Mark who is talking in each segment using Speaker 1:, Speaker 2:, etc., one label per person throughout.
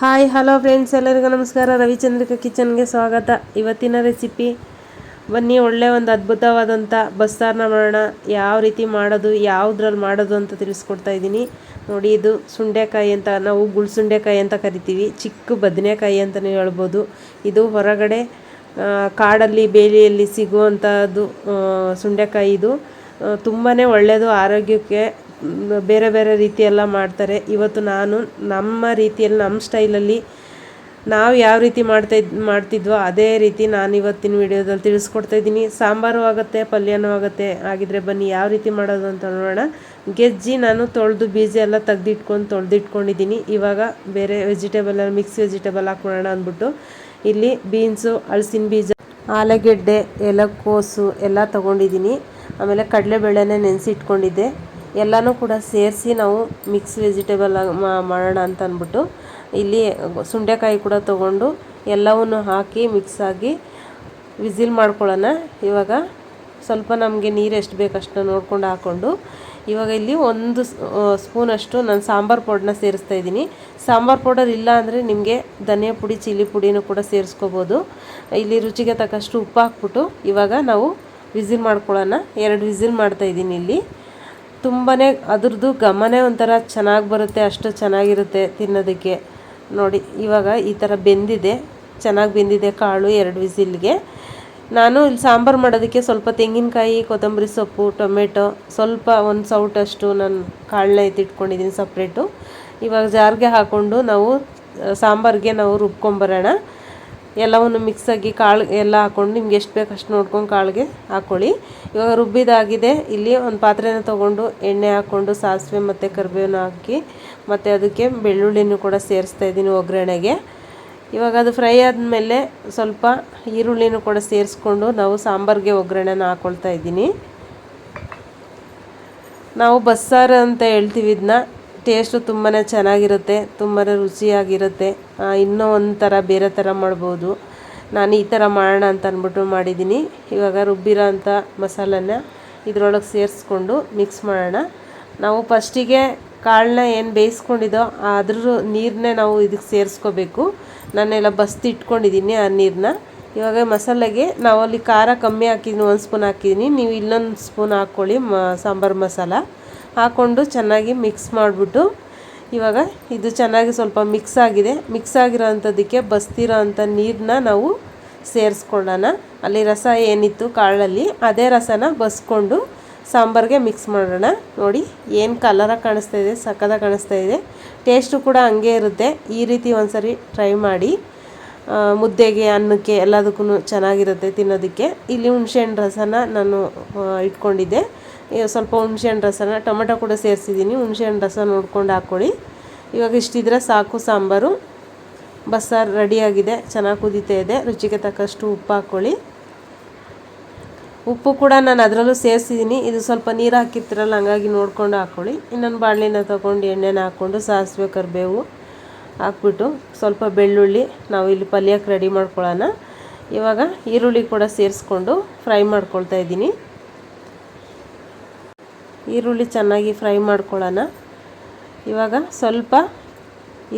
Speaker 1: Hi, hello friends ಎಲ್ಲರಿಗೂ ನಮಸ್ಕಾರ. ರವಿಚಂದ್ರಿಕಾ ಕಿಚನ್ಗೆ ಸ್ವಾಗತ. ಇವತ್ತಿನ ರೆಸಿಪಿ ಬನ್ನಿ, ಒಳ್ಳೆ ಒಂದು ಅದ್ಭುತವಾದಂಥ ಬಸ್ಸಾರನ್ನ ಮಾಡೋಣ. ಯಾವ ರೀತಿ ಮಾಡೋದು, ಯಾವುದ್ರಲ್ಲಿ ಮಾಡೋದು ಅಂತ ತಿಳಿಸ್ಕೊಡ್ತಾ ಇದ್ದೀನಿ. ನೋಡಿ, ಇದು ಸುಂಡೆಕಾಯಿ ಅಂತ, ನಾವು ಗುಳ್ಸುಂಡೆಕಾಯಿ ಅಂತ ಕರಿತೀವಿ. ಚಿಕ್ಕ ಬದನೆಕಾಯಿ ಅಂತಲೇ ಹೇಳ್ಬೋದು. ಇದು ಹೊರಗಡೆ ಕಾಡಲ್ಲಿ, ಬೇಲಿಯಲ್ಲಿ ಸಿಗುವಂಥದ್ದು ಸುಂಡೆಕಾಯಿ ಇದು. ತುಂಬಾ ಒಳ್ಳೆಯದು, ಆರೋಗ್ಯಕ್ಕೆ ಬೇರೆ ಬೇರೆ ರೀತಿಯೆಲ್ಲ ಮಾಡ್ತಾರೆ. ಇವತ್ತು ನಾನು ನಮ್ಮ ರೀತಿಯಲ್ಲಿ, ನಮ್ಮ ಸ್ಟೈಲಲ್ಲಿ ನಾವು ಯಾವ ರೀತಿ ಮಾಡ್ತಾ ಮಾಡ್ತಿದ್ವೋ ಅದೇ ರೀತಿ ನಾನು ಇವತ್ತಿನ ವಿಡಿಯೋದಲ್ಲಿ ತಿಳಿಸ್ಕೊಡ್ತಾ ಇದ್ದೀನಿ. ಸಾಂಬಾರು ಆಗುತ್ತೆ, ಪಲ್ಯನೂ ಆಗುತ್ತೆ, ಆಗಿದ್ರೆ ಬನ್ನಿ, ಯಾವ ರೀತಿ ಮಾಡೋದು ಅಂತ ನೋಡೋಣ. ಗೆಜ್ಜಿ ನಾನು ತೊಳೆದು ಬೀಜ ಎಲ್ಲ ತೆಗ್ದಿಟ್ಕೊಂಡು, ತೊಳೆದಿಟ್ಕೊಂಡಿದ್ದೀನಿ. ಇವಾಗ ಬೇರೆ ವೆಜಿಟೇಬಲ್ ಮಿಕ್ಸ್ ವೆಜಿಟೇಬಲ್ ಹಾಕ್ಕೊಳ್ಳೋಣ ಅಂದ್ಬಿಟ್ಟು. ಇಲ್ಲಿ ಬೀನ್ಸು ಹಲಸಿನ ಬೀಜ, ಆಲೂಗೆಡ್ಡೆ, ಎಲೆಕೋಸು ಎಲ್ಲ ತೊಗೊಂಡಿದ್ದೀನಿ. ಆಮೇಲೆ ಕಡಲೆಬೇಳೆನೇ ನೆನೆಸಿಟ್ಕೊಂಡಿದ್ದೆ. ಎಲ್ಲನೂ ಕೂಡ ಸೇರಿಸಿ ನಾವು ಮಿಕ್ಸ್ ವೆಜಿಟೇಬಲ್ ಮಾಡೋಣ ಅಂತ ಅಂದ್ಬಿಟ್ಟು ಇಲ್ಲಿ ಸುಂಡೆಕಾಯಿ ಕೂಡ ತೊಗೊಂಡು ಎಲ್ಲವನ್ನು ಹಾಕಿ ಮಿಕ್ಸ್ ಆಗಿ ವಿಸಿಲ್ ಮಾಡ್ಕೊಳ್ಳೋಣ. ಇವಾಗ ಸ್ವಲ್ಪ ನಮಗೆ ನೀರು ಎಷ್ಟು ಬೇಕಷ್ಟು ನೋಡ್ಕೊಂಡು ಹಾಕ್ಕೊಂಡು ಇವಾಗ ಇಲ್ಲಿ ಒಂದು ಸ್ಪೂನಷ್ಟು ನಾನು ಸಾಂಬಾರು ಪೌಡ್ರನ್ನ ಸೇರಿಸ್ತಾ ಇದ್ದೀನಿ. ಸಾಂಬಾರು ಪೌಡರ್ ಇಲ್ಲ ಅಂದರೆ ನಿಮಗೆ ಧನಿಯಾ ಪುಡಿ, ಚಿಲ್ಲಿ ಪುಡಿನೂ ಕೂಡ ಸೇರಿಸ್ಕೋಬೋದು. ಇಲ್ಲಿ ರುಚಿಗೆ ತಕ್ಕಷ್ಟು ಉಪ್ಪು ಹಾಕ್ಬಿಟ್ಟು ಇವಾಗ ನಾವು ವಿಸಿಲ್ ಮಾಡ್ಕೊಳ್ಳೋಣ. ಎರಡು ವಿಸಿಲ್ ಮಾಡ್ತಾ ಇದ್ದೀನಿ ಇಲ್ಲಿ. ತುಂಬಾ ಅದ್ರದ್ದು ಘಮನೇ ಒಂಥರ ಚೆನ್ನಾಗಿ ಬರುತ್ತೆ, ಅಷ್ಟು ಚೆನ್ನಾಗಿರುತ್ತೆ ತಿನ್ನೋದಕ್ಕೆ. ನೋಡಿ, ಇವಾಗ ಈ ಥರ ಬೆಂದಿದೆ, ಚೆನ್ನಾಗಿ ಬೆಂದಿದೆ ಕಾಳು ಎರಡು ವಿಸಿಲ್ಗೆ. ನಾನು ಇಲ್ಲಿ ಸಾಂಬಾರು ಮಾಡೋದಕ್ಕೆ ಸ್ವಲ್ಪ ತೆಂಗಿನಕಾಯಿ, ಕೊತ್ತಂಬರಿ ಸೊಪ್ಪು, ಟೊಮೆಟೊ, ಸ್ವಲ್ಪ ಒಂದು ಸೌಟಷ್ಟು ನಾನು ಕಾಳನ್ನ ಎತ್ತಿಟ್ಕೊಂಡಿದ್ದೀನಿ ಸಪ್ರೇಟು. ಇವಾಗ ಜಾರ್ಗೆ ಹಾಕ್ಕೊಂಡು ನಾವು ಸಾಂಬಾರಿಗೆ ನಾವು ರುಬ್ಕೊಂಬರೋಣ. ಎಲ್ಲವನ್ನು ಮಿಕ್ಸಾಗಿ ಕಾಳು ಎಲ್ಲ ಹಾಕ್ಕೊಂಡು ನಿಮ್ಗೆ ಎಷ್ಟು ಬೇಕು ಅಷ್ಟು ನೋಡ್ಕೊಂಡು ಕಾಳಿಗೆ ಹಾಕ್ಕೊಳ್ಳಿ ಇವಾಗ ರುಬ್ಬಿದಾಗಿದೆ. ಇಲ್ಲಿ ಒಂದು ಪಾತ್ರೆನ ತೊಗೊಂಡು ಎಣ್ಣೆ ಹಾಕ್ಕೊಂಡು ಸಾಸಿವೆ ಮತ್ತು ಕರಿಬೇವನ್ನ ಹಾಕಿ ಮತ್ತು ಅದಕ್ಕೆ ಬೆಳ್ಳುಳ್ಳಿನೂ ಕೂಡ ಸೇರಿಸ್ತಾ ಇದ್ದೀನಿ ಒಗ್ಗರಣೆಗೆ. ಇವಾಗ ಅದು ಫ್ರೈ ಆದಮೇಲೆ ಸ್ವಲ್ಪ ಈರುಳ್ಳಿನೂ ಕೂಡ ಸೇರಿಸ್ಕೊಂಡು ನಾವು ಸಾಂಬಾರಿಗೆ ಒಗ್ಗರಣೆನ ಹಾಕ್ಕೊಳ್ತಾ ಇದ್ದೀನಿ. ನಾವು ಬಸ್ಸಾರು ಅಂತ ಹೇಳ್ತೀವಿ ಇದನ್ನ ಟೇಸ್ಟು ತುಂಬಾ ಚೆನ್ನಾಗಿರುತ್ತೆ ತುಂಬಾ ರುಚಿಯಾಗಿರುತ್ತೆ. ಇನ್ನೂ ಒಂಥರ ಬೇರೆ ಥರ ಮಾಡ್ಬೋದು. ನಾನು ಈ ಥರ ಮಾಡೋಣ ಅಂತ ಅಂದ್ಬಿಟ್ಟು ಮಾಡಿದ್ದೀನಿ. ಇವಾಗ ರುಬ್ಬಿರೋ ಅಂಥ ಮಸಾಲನ ಇದ್ರೊಳಗೆ ಸೇರಿಸ್ಕೊಂಡು ಮಿಕ್ಸ್ ಮಾಡೋಣ. ನಾವು ಫಸ್ಟಿಗೆ ಕಾಳನ್ನ ಏನು ಬೇಯಿಸ್ಕೊಂಡಿದ್ದೋ ಅದ್ರ ನೀರನ್ನೇ ನಾವು ಇದಕ್ಕೆ ಸೇರಿಸ್ಕೋಬೇಕು. ನಾನೆಲ್ಲ ಬಸ್ತಿ ಇಟ್ಕೊಂಡಿದ್ದೀನಿ ಆ ನೀರನ್ನ ಇವಾಗ ಮಸಾಲೆಗೆ ನಾವು ಅಲ್ಲಿ ಖಾರ ಕಮ್ಮಿ ಹಾಕಿದ್ದೀನಿ ಒಂದು ಸ್ಪೂನ್ ಹಾಕಿದ್ದೀನಿ ನೀವು ಇನ್ನೊಂದು ಸ್ಪೂನ್ ಹಾಕ್ಕೊಳ್ಳಿ, ಮ, ಸಾಂಬಾರು ಮಸಾಲ. ಹಾಕ್ಕೊಂಡು ಚೆನ್ನಾಗಿ ಮಿಕ್ಸ್ ಮಾಡಿಬಿಟ್ಟು ಇವಾಗ ಇದು ಚೆನ್ನಾಗಿ ಸ್ವಲ್ಪ ಮಿಕ್ಸ್ ಆಗಿದೆ. ಮಿಕ್ಸ್ ಆಗಿರೋ ಅಂಥದ್ದಕ್ಕೆ ಬಸ್ತಿರೋ ಅಂಥ ನೀರನ್ನ ನಾವು ಸೇರಿಸ್ಕೊಳ್ಳೋಣ. ಅಲ್ಲಿ ರಸ ಏನಿತ್ತು ಕಾಳಲ್ಲಿ, ಅದೇ ರಸನ ಬಸ್ಕೊಂಡು ಸಾಂಬಾರಿಗೆ ಮಿಕ್ಸ್ ಮಾಡೋಣ. ನೋಡಿ, ಏನು ಕಲರಾಗಿ ಕಾಣಿಸ್ತಾ ಇದೆ ಸಕ್ಕದಾಗಿ ಕಾಣಿಸ್ತಾ ಇದೆ. ಟೇಸ್ಟು ಕೂಡ ಹಂಗೆ ಇರುತ್ತೆ. ಈ ರೀತಿ ಒಂದ್ಸರಿ ಟ್ರೈ ಮಾಡಿ. ಮುದ್ದೆಗೆ, ಅನ್ನಕ್ಕೆ ಎಲ್ಲದಕ್ಕೂ ಚೆನ್ನಾಗಿರುತ್ತೆ ತಿನ್ನೋದಕ್ಕೆ. ಇಲ್ಲಿ ಹುಣ್ಸೆಹಣ್ಣು ರಸನ ನಾನು ಇಟ್ಕೊಂಡಿದ್ದೆ. ಸ್ವಲ್ಪ ಹುಣ್ಸೆಹಣ್ಣು ರಸನ, ಟೊಮೆಟೊ ಕೂಡ ಸೇರಿಸಿದ್ದೀನಿ. ಹುಣ್ಸೆಹಣ್ಣು ರಸ ನೋಡ್ಕೊಂಡು ಹಾಕ್ಕೊಳ್ಳಿ. ಇವಾಗ ಇಷ್ಟಿದ್ರೆ ಸಾಕು ಸಾಂಬಾರು. ಬಸ್ಸಾರು ರೆಡಿಯಾಗಿದೆ, ಚೆನ್ನಾಗಿ ಕುದೀತಾ ಇದೆ. ರುಚಿಗೆ ತಕ್ಕಷ್ಟು ಉಪ್ಪು ಹಾಕ್ಕೊಳ್ಳಿ. ಉಪ್ಪು ಕೂಡ ನಾನು ಅದರಲ್ಲೂ ಸೇರಿಸಿದ್ದೀನಿ. ಇದು ಸ್ವಲ್ಪ ನೀರು ಹಾಕಿರ್ತಿರಲ್ಲ, ಹಂಗಾಗಿ ನೋಡ್ಕೊಂಡು ಹಾಕ್ಕೊಳ್ಳಿ. ಇನ್ನೊಂದು ಬಾಣಲಿನ ತೊಗೊಂಡು ಎಣ್ಣೆನ ಹಾಕ್ಕೊಂಡು ಸಾಸಿವೆ, ಕರಿಬೇವು ಹಾಕ್ಬಿಟ್ಟು ಸ್ವಲ್ಪ ಬೆಳ್ಳುಳ್ಳಿ ನಾವು ಇಲ್ಲಿ ಪಲ್ಯಕ್ಕೆ ರೆಡಿ ಮಾಡ್ಕೊಳ್ಳೋಣ. ಇವಾಗ ಈರುಳ್ಳಿ ಕೂಡ ಸೇರಿಸ್ಕೊಂಡು ಫ್ರೈ ಮಾಡ್ಕೊಳ್ತಾ ಇದ್ದೀನಿ. ಈರುಳ್ಳಿ ಚೆನ್ನಾಗಿ ಫ್ರೈ ಮಾಡ್ಕೊಳ್ಳೋಣ. ಇವಾಗ ಸ್ವಲ್ಪ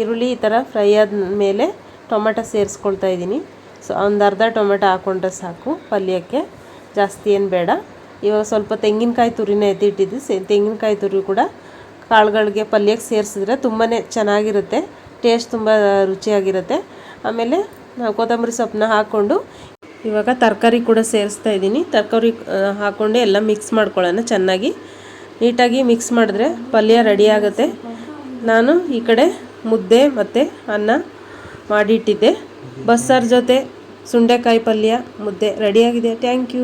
Speaker 1: ಈರುಳ್ಳಿ ಈ ಥರ ಫ್ರೈ ಆದ ಮೇಲೆ ಟೊಮೆಟೊ ಸೇರಿಸ್ಕೊಳ್ತಾ ಇದ್ದೀನಿ. ಸೊ, ಒಂದು ಅರ್ಧ ಟೊಮೆಟೊ ಹಾಕ್ಕೊಂಡ್ರೆ ಸಾಕು ಪಲ್ಯಕ್ಕೆ. ಜಾಸ್ತಿ ಏನು ಬೇಡ. ಇವಾಗ ಸ್ವಲ್ಪ ತೆಂಗಿನಕಾಯಿ ತುರಿನ ಎತ್ತಿಟ್ಟಿದ್ದು, ಸೇ ತೆಂಗಿನಕಾಯಿ ತುರಿ ಕೂಡ ಕಾಳುಗಳಿಗೆ ಪಲ್ಯಕ್ಕೆ ಸೇರಿಸಿದ್ರೆ ತುಂಬಾ ಚೆನ್ನಾಗಿರುತ್ತೆ. ಟೇಸ್ಟ್ ತುಂಬ ರುಚಿಯಾಗಿರುತ್ತೆ. ಆಮೇಲೆ ನಾವು ಕೊತ್ತಂಬರಿ ಸೊಪ್ಪನ್ನ ಹಾಕ್ಕೊಂಡು ಇವಾಗ ತರಕಾರಿ ಕೂಡ ಸೇರಿಸ್ತಾ ಇದ್ದೀನಿ. ತರಕಾರಿ ಹಾಕ್ಕೊಂಡು ಎಲ್ಲ ಮಿಕ್ಸ್ ಮಾಡ್ಕೊಳ್ಳೋಣ ಚೆನ್ನಾಗಿ. ನೀಟಾಗಿ ಮಿಕ್ಸ್ ಮಾಡಿದ್ರೆ ಪಲ್ಯ ರೆಡಿ ಆಗುತ್ತೆ. ನಾನು ಈ ಕಡೆ ಮುದ್ದೆ ಮತ್ತು ಅನ್ನ ಮಾಡಿಟ್ಟಿದ್ದೆ. ಬಸ್ಸಾರು ಜೊತೆ ಸುಂಡೆಕಾಯಿ ಪಲ್ಯ ಮುದ್ದೆ ರೆಡಿಯಾಗಿದೆ ಥ್ಯಾಂಕ್ ಯು